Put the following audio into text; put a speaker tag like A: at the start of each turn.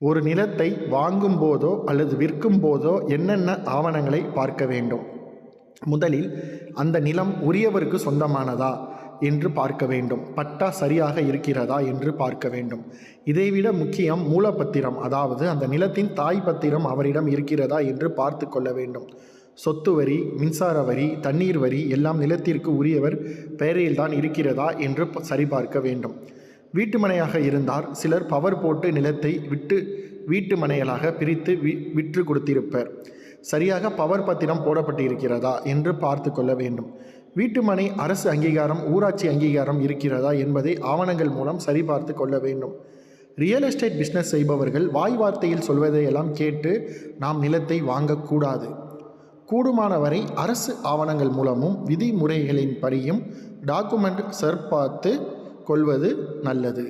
A: ஒரு நிலத்தை வாங்கும் போதோ அல்லது விற்கும் போதோ என்னென்ன ஆவணங்களை பார்க்க வேண்டும்? முதலில் அந்த நிலம் உரியவருக்கு சொந்தமானதா என்று பார்க்க வேண்டும். பட்டா சரியாக இருக்கிறதா என்று பார்க்க வேண்டும். இதைவிட முக்கியம் மூலப்பத்திரம் அதாவது அந்த நிலத்தின் தாய் பத்திரம் அவரிடம் இருக்கிறதா என்று பார்த்து கொள்ள வேண்டும். சொத்து வரி மின்சார வரி தண்ணீர் வரி எல்லாம் நிலத்திற்கு உரியவர் பெயரில்தான் இருக்கிறதா என்று சரிபார்க்க வேண்டும். வீட்டுமனையாக இருந்தார். சிலர் பவர் போட்டு நிலத்தை விட்டு வீட்டு மனைகளாக பிரித்து வி விற்று கொடுத்திருப்பர். சரியாக பவர் பத்திரம் போடப்பட்டு இருக்கிறதா என்று பார்த்து கொள்ள வேண்டும். வீட்டுமனை அரசு அங்கீகாரம் ஊராட்சி அங்கீகாரம் இருக்கிறதா என்பதை ஆவணங்கள் மூலம் சரிபார்த்து கொள்ள வேண்டும். ரியல் எஸ்டேட் பிஸ்னஸ் செய்பவர்கள் வாய் வார்த்தையில் சொல்வதையெல்லாம் கேட்டு நாம் நிலத்தை வாங்கக்கூடாது கூடுமானவரை அரசு ஆவணங்கள் மூலமும் விதிமுறைகளின் படியும் டாக்குமெண்ட் சரிபார்த்து கொள்வது நல்லது.